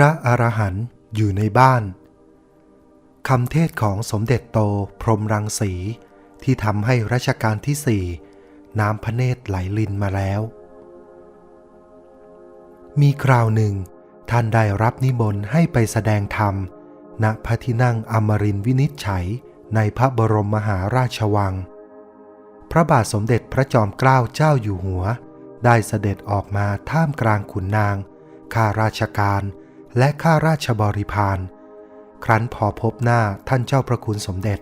พระอรหันต์อยู่ในบ้านคำเทศของสมเด็จโตพรหมรังสี ที่ทำให้รัชกาลที่สี่น้ำพระเนตรไหลลินมาแล้ว มีคราวหนึ่ง ท่านได้รับนิมนต์ให้ไปแสดงธรรม ณพระที่นั่งอมรินวินิจฉัยในพระบรมมหาราชวัง พระบาทสมเด็จพระจอมเกล้าเจ้าอยู่หัว ได้เสด็จออกมาท่ามกลางขุนนางข้าราชการ และข้าราชบริพาร ครั้นพอพบหน้าท่านเจ้าพระคุณสมเด็จ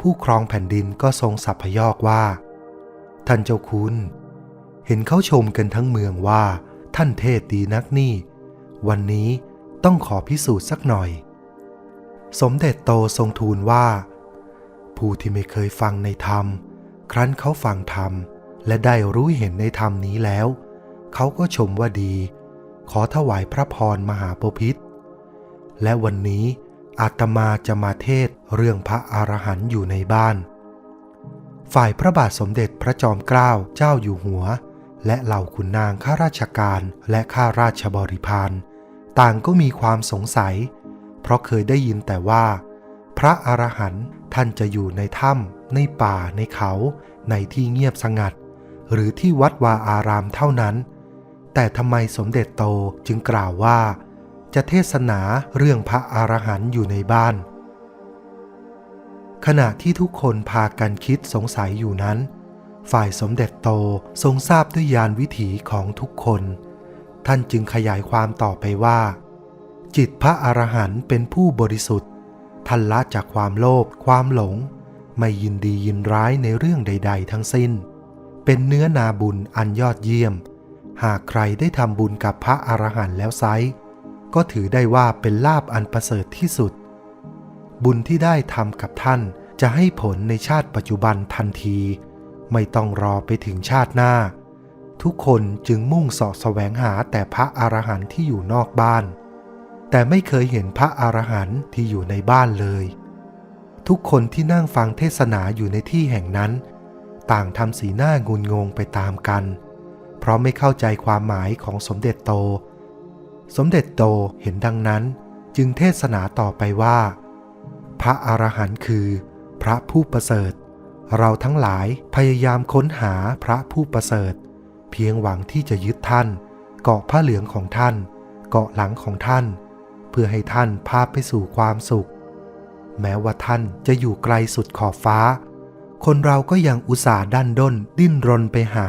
ผู้ครองแผ่นดินก็ทรงสัพพยอกว่า ท่านเจ้าคุณ เห็นเขาชมกันทั้งเมืองว่า ท่านเทศดีนักนี่ วันนี้ต้องขอพิสูจน์สักหน่อย สมเด็จโตทรงทูลว่า ผู้ที่ไม่เคยฟังในธรรม ครั้นเขาฟังธรรม และได้รู้เห็นในธรรมนี้แล้ว เขาก็ชมว่าดี ขอถวายพระพรมหาปพิธและวันนี้อาตมาจะมาเทศเรื่องพระอรหันต์อยู่ในบ้าน ฝ่ายพระบาทสมเด็จพระจอมเกล้าเจ้าอยู่หัว และเหล่าขุนนางข้าราชการและข้าราชบริพารต่างก็มีความสงสัย เพราะเคยได้ยินแต่ว่า พระอรหันต์ท่านจะอยู่ในถ้ำในป่าในเขา ในที่เงียบสงัด หรือที่วัดวาอารามเท่านั้น แต่ทำไมสมเด็จโตจึงกล่าวว่า จะเทศนาเรื่องพระอรหันต์อยู่ในบ้าน ขณะที่ทุกคนพากันคิดสงสัยอยู่นั้น ฝ่ายสมเด็จโตทรงทราบด้วยญาณวิถีของทุกคน ท่านจึงขยายความต่อไปว่า จิตพระอรหันต์เป็นผู้บริสุทธิ์ท่านละจากความโลภความหลง ไม่ยินดียินร้ายในเรื่องใด ๆ ทั้งสิ้น เป็นเนื้อนาบุญอันยอดเยี่ยม หากใครได้ทำบุญกับพระอรหันต์แล้วไซก็ถือได้ว่าเป็นลาบอันประเสริฐที่สุด บุญที่ได้ทำกับท่านจะให้ผลในชาติปัจจุบันทันที ไม่ต้องรอไปถึงชาติหน้า ทุกคนจึงมุ่งสาะแสวงหาแต่พระอรหันต์ที่อยู่นอกบ้าน แต่ไม่เคยเห็นพระอรหันต์ที่อยู่ในบ้านเลย ทุกคนที่นั่งฟังเทศนาอยู่ในที่แห่งนั้น ต่างทำสีหน้างุนงงไปตามกันเพราะไม่เข้าใจความหมายของสมเด็จโต สมเด็จโตเห็นดังนั้นจึงเทศนาต่อไปว่า พระอรหันต์คือ พระผู้ประเสริฐ เราทั้งหลายพยายามค้นหาพระผู้ประเสริฐ เพียงหวังที่จะยึดท่าน เกาะผ้าเหลืองของท่าน เกาะหลังของท่าน เพื่อให้ท่านพาไปสู่ความสุข แม้ว่าท่านจะอยู่ไกลสุดขอบฟ้า คนเราก็ยังอุตส่าห์ดันด้นดิ้นรนไปหา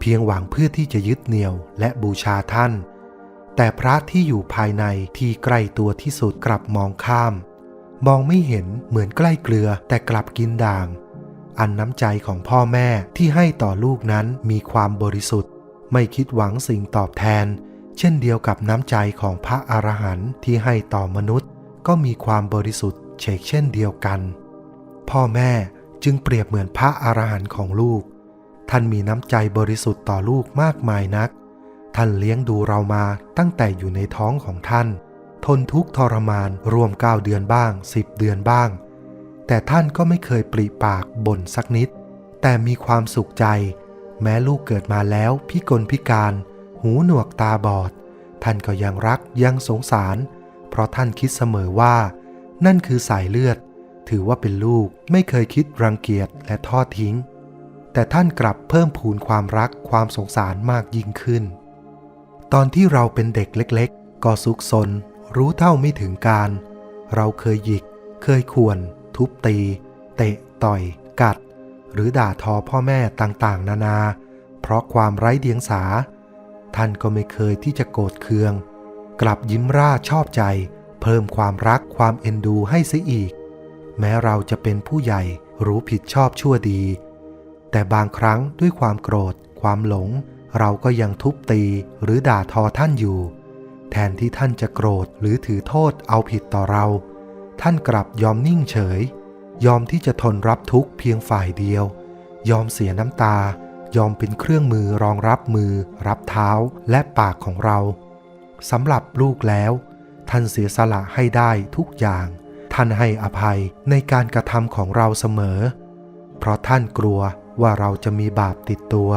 เพียงหวังเพื่อที่จะยึดเหนี่ยวและบูชาท่าน แต่พระที่อยู่ภายในที่ใกล้ตัวที่สุดกลับมองข้าม มองไม่เห็นเหมือนใกล้เกลือแต่กลับกินด่าง อันน้ำใจของพ่อแม่ที่ให้ต่อลูกนั้นมีความบริสุทธิ์ ไม่คิดหวังสิ่งตอบแทน เช่นเดียวกับน้ำใจของพระอรหันต์ที่ให้ต่อมนุษย์ ก็มีความบริสุทธิ์เชกเช่นเดียวกัน พ่อแม่จึงเปรียบเหมือนพระอรหันต์ของลูก ท่านมีน้ำใจบริสุทธิ์ต่อลูกมากมายนัก ท่านเลี้ยงดูเรามาตั้งแต่อยู่ในท้องของท่าน ทนทุกข์ทรมานรวม9เดือนบ้าง10เดือนบ้าง แต่ท่านก็ไม่เคยปริปากบ่นสักนิด แต่มีความสุขใจ แม้ลูกเกิดมาแล้วพิกลพิการ หูหนวกตาบอด ท่านก็ยังรักยังสงสาร เพราะท่านคิดเสมอว่า นั่นคือสายเลือด ถือว่าเป็นลูกไม่เคยคิดรังเกียจและทอดทิ้ง แต่ท่านกลับเพิ่มพูนความรักความสงสารมากยิ่งขึ้น ตอนที่เราเป็นเด็กเล็กๆ ก็ซุกซน รู้เท่าไม่ถึงการ เราเคยหยิก เคยข่วน ทุบตี เตะ ต่อย กัด หรือด่าทอพ่อแม่ต่างๆ นานา เพราะความไร้เดียงสา ท่านก็ไม่เคยที่จะโกรธเคือง กลับยิ้มร่าชอบใจ เพิ่มความรักความเอ็นดูให้เสียอีก แม้เราจะเป็นผู้ใหญ่รู้ผิดชอบชั่วดี แต่บางครั้งด้วยความโกรธ ความหลง เราก็ยังทุบตีหรือด่าทอท่านอยู่ แทนที่ท่านจะโกรธหรือถือโทษเอาผิดต่อเรา ท่านกลับยอมนิ่งเฉย ยอมที่จะทนรับทุกข์เพียงฝ่ายเดียว ยอมเสียน้ำตา ยอมเป็นเครื่องมือรองรับมือ รับเท้าและปากของเราสำหรับลูกแล้ว ท่านเสียสละให้ได้ทุกอย่าง ท่านให้อภัยในการกระทำของเราเสมอ เพราะท่านกลัว ว่าเราจะมีบาปติดตัว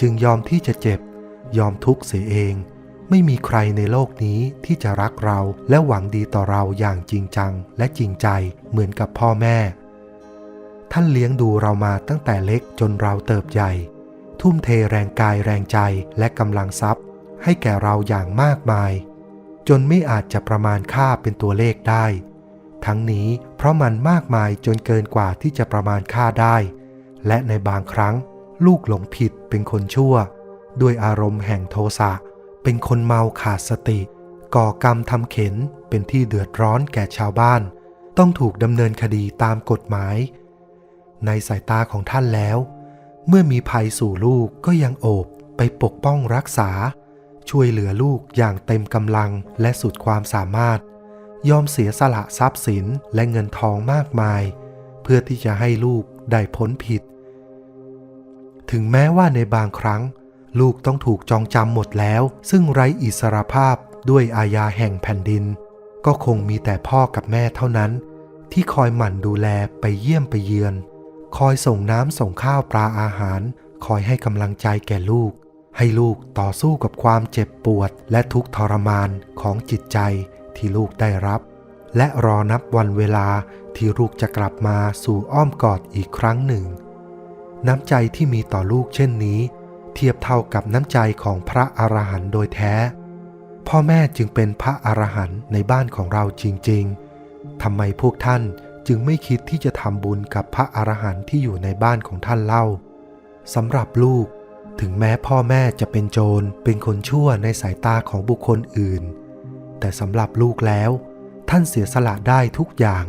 จึงยอมที่จะเจ็บ ยอมทุกข์เสียเอง ไม่มีใครในโลกนี้ที่จะรักเราและหวังดีต่อเราอย่างจริงจังและจริงใจเหมือนกับพ่อแม่ ท่านเลี้ยงดูเรามาตั้งแต่เล็กจนเราเติบใหญ่ ทุ่มเทแรงกายแรงใจและกำลังทรัพย์ ให้แก่เราอย่างมากมาย จนไม่อาจจะประมาณค่าเป็นตัวเลขได้ ทั้งนี้เพราะมันมากมายจนเกินกว่าที่จะประมาณค่าได้ และในบางครั้งลูกหลงผิดเป็นคนชั่ว ด้วยอารมณ์แห่งโทสะเป็นคนเมาขาดสติ ก่อกรรมทำเข็นเป็นที่เดือดร้อนแก่ชาวบ้าน ต้องถูกดำเนินคดีตามกฎหมาย ในสายตาของท่านแล้ว เมื่อมีภัยสู่ลูกก็ยังโอบไปปกป้องรักษา ช่วยเหลือลูกอย่างเต็มกำลังและสุดความสามารถ ยอมเสียสละทรัพย์สินและเงินทองมากมาย เพื่อที่จะให้ลูก ได้พ้นผิด ถึงแม้ว่าในบางครั้ง ลูกต้องถูกจองจำหมดแล้ว ซึ่งไร้อิสรภาพด้วยอาญาแห่งแผ่นดิน ก็คงมีแต่พ่อกับแม่เท่านั้น ที่คอยหมั่นดูแลไปเยี่ยมไปเยือน คอยส่งน้ำส่งข้าวปลาอาหาร คอยให้กำลังใจแก่ลูก ให้ลูกต่อสู้กับความเจ็บปวดและทุกข์ทรมานของจิตใจที่ลูกได้รับ และรอนับวันเวลาที่ลูกจะกลับมาสู่อ้อมกอดอีกครั้งหนึ่ง น้ำใจที่มีต่อลูกเช่นนี้ เทียบเท่ากับน้ำใจของพระอรหันต์โดยแท้ พ่อแม่จึงเป็นพระอรหันต์ในบ้านของเราจริง ๆทำไมพวกท่านจึงไม่คิดที่จะทำบุญกับพระอรหันต์ที่อยู่ในบ้านของท่านเล่าสำหรับลูก ถึงแม้พ่อแม่จะเป็นโจรเป็นคนชั่วในสายตาของบุคคลอื่น แต่สำหรับลูกแล้ว ท่านเสียสละได้ทุกอย่าง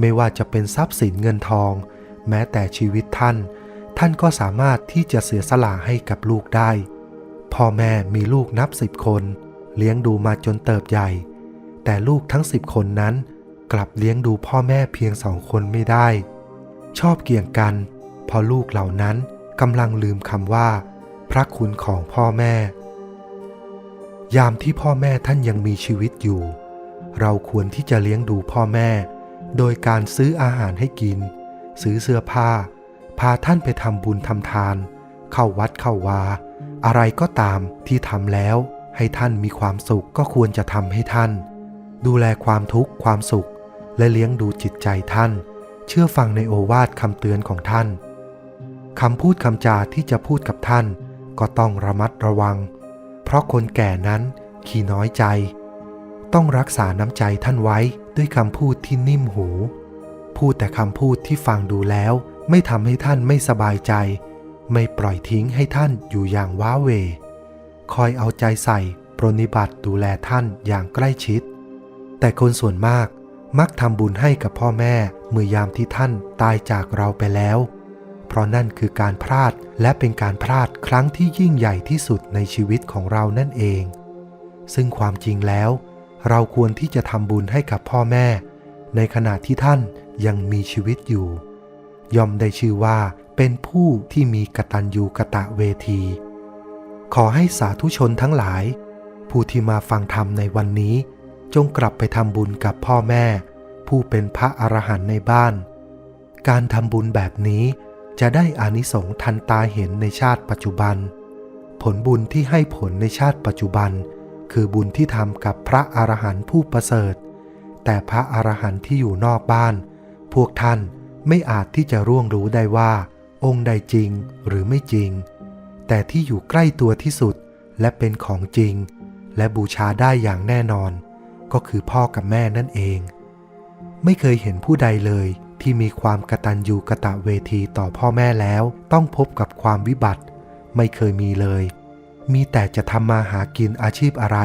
ไม่ว่าจะเป็นทรัพย์สินเงินทอง แม้แต่ชีวิตท่าน ท่านก็สามารถที่จะเสียสละให้กับลูกได้ พ่อแม่มีลูกนับสิบคน เลี้ยงดูมาจนเติบใหญ่ แต่ลูกทั้งสิบคนนั้น กลับเลี้ยงดูพ่อแม่เพียงสองคนไม่ได้ ชอบเกี่ยงกันเพราะลูกเหล่านั้นกำลังลืมคำว่า พระคุณของพ่อแม่ ยามที่พ่อแม่ท่านยังมีชีวิตอยู่ เราควรที่จะเลี้ยงดูพ่อแม่ โดยการซื้ออาหารให้กิน ซื้อเสื้อผ้า พาท่านไปทำบุญทำทาน เข้าวัดเข้าวา อะไรก็ตามที่ทำแล้ว ให้ท่านมีความสุขก็ควรจะทำให้ท่าน ดูแลความทุกข์ความสุข และเลี้ยงดูจิตใจท่าน เชื่อฟังในโอวาทคำเตือนของท่านคำพูดคำจาที่จะพูดกับท่าน ก็ต้องระมัดระวัง เพราะคนแก่นั้นขี้น้อยใจ ต้องรักษาน้ำใจท่านไว้ด้วยคำพูดที่นิ่มหู พูดแต่คำพูดที่ฟังดูแล้ว ไม่ทำให้ท่านไม่สบายใจ ไม่ปล่อยทิ้งให้ท่านอยู่อย่างว้าเว คอยเอาใจใส่ปรนนิบัติดูแลท่านอย่างใกล้ชิด แต่คนส่วนมากมักทำบุญให้กับพ่อแม่เมื่อยามที่ท่านตายจากเราไปแล้ว เพราะนั่นคือการพลาดและเป็นการพลาดครั้งที่ยิ่งใหญ่ที่สุดในชีวิตของเรานั่นเอง ซึ่งความจริงแล้ว เราควรที่จะทำบุญให้กับพ่อแม่ ในขณะที่ท่านยังมีชีวิตอยู่ ย่อมได้ชื่อว่าเป็นผู้ที่มีกตัญญูกะตะเวที ขอให้สาธุชนทั้งหลาย ผู้ที่มาฟังธรรมในวันนี้ จงกลับไปทำบุญกับพ่อแม่ ผู้เป็นพระอรหันต์ในบ้าน การทำบุญแบบนี้จะได้อานิสงส์ทันตาเห็นในชาติปัจจุบัน ผลบุญที่ให้ผลในชาติปัจจุบัน คือบุญที่ทำกับพระอรหันต์ผู้ประเสริฐ แต่พระอรหันต์ที่อยู่นอกบ้าน พวกท่านไม่อาจที่จะร่วงรู้ได้ว่า องค์ใดจริงหรือไม่จริง แต่ที่อยู่ใกล้ตัวที่สุดและเป็นของจริง และบูชาได้อย่างแน่นอน ก็คือพ่อกับแม่นั่นเอง ไม่เคยเห็นผู้ใดเลยที่มีความกตัญญูกะตะเวทีต่อพ่อแม่แล้ว ต้องพบกับความวิบัติ ไม่เคยมีเลย มีแต่จะทำมาหากินอาชีพอะไร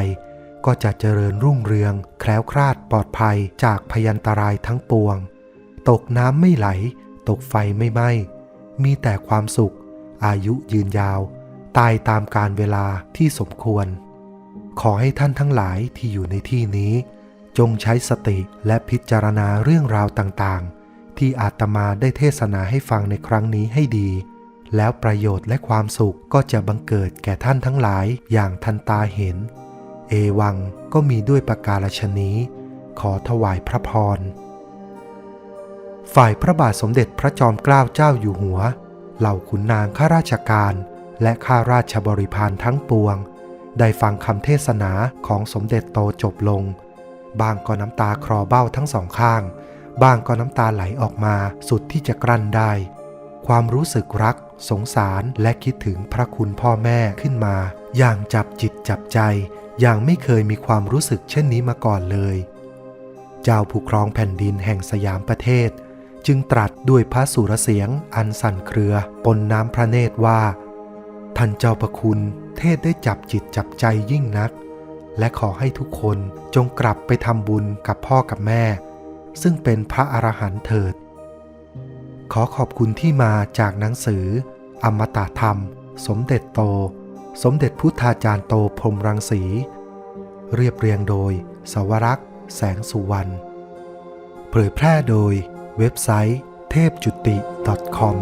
ก็จะเจริญรุ่งเรือง แคล้วคลาดปลอดภัยจากพยันตรายทั้งปวง ตกน้ำไม่ไหล ตกไฟไม่ไหม้มีแต่ความสุข อายุยืนยาว ตายตามการเวลาที่สมควร ขอให้ท่านทั้งหลายที่อยู่ในที่นี้ จงใช้สติและพิจารณาเรื่องราวต่างๆ ที่อาตมาได้เทศนาให้ฟังในครั้งนี้ให้ดี แล้วประโยชน์และความสุขก็จะบังเกิดแก่ท่านทั้งหลายอย่างทันตาเห็น เอวังก็มีด้วยประการฉนี้ ขอถวายพระพร ฝ่ายพระบาทสมเด็จพระจอมเกล้าเจ้าอยู่หัว เหล่าขุนนางข้าราชการ และข้าราชบริพารทั้งปวง ได้ฟังคำเทศนาของสมเด็จโตจบลง บางก็น้ำตาคลอเบ้าทั้งสองข้าง บางก็น้ำตาไหลออกมาสุดที่จะกลั้นได้ ความรู้สึกรัก สงสารและคิดถึงพระคุณพ่อแม่ขึ้นมา อย่างจับจิตจับใจ อย่างไม่เคยมีความรู้สึกเช่นนี้มาก่อนเลย เจ้าผู้ครองแผ่นดินแห่งสยามประเทศ จึงตรัสด้วยพระสุรเสียงอันสั่นเครือปนน้ำพระเนตรว่า ท่านเจ้าประคุณเทศได้จับจิตจับใจยิ่งนัก และขอให้ทุกคนจงกลับไปทำบุญกับพ่อกับแม่ ซึ่งเป็นพระอรหันต์เถิด ขอขอบคุณที่มาจากหนังสือ อมตะธรรม สมเด็จโต สมเด็จพุทธาจารย์โตพรมรังสี เรียบเรียงโดย สวรักษ์ แสงสุวรรณ เผยแพร่โดยเว็บไซต์เทพจุติ .com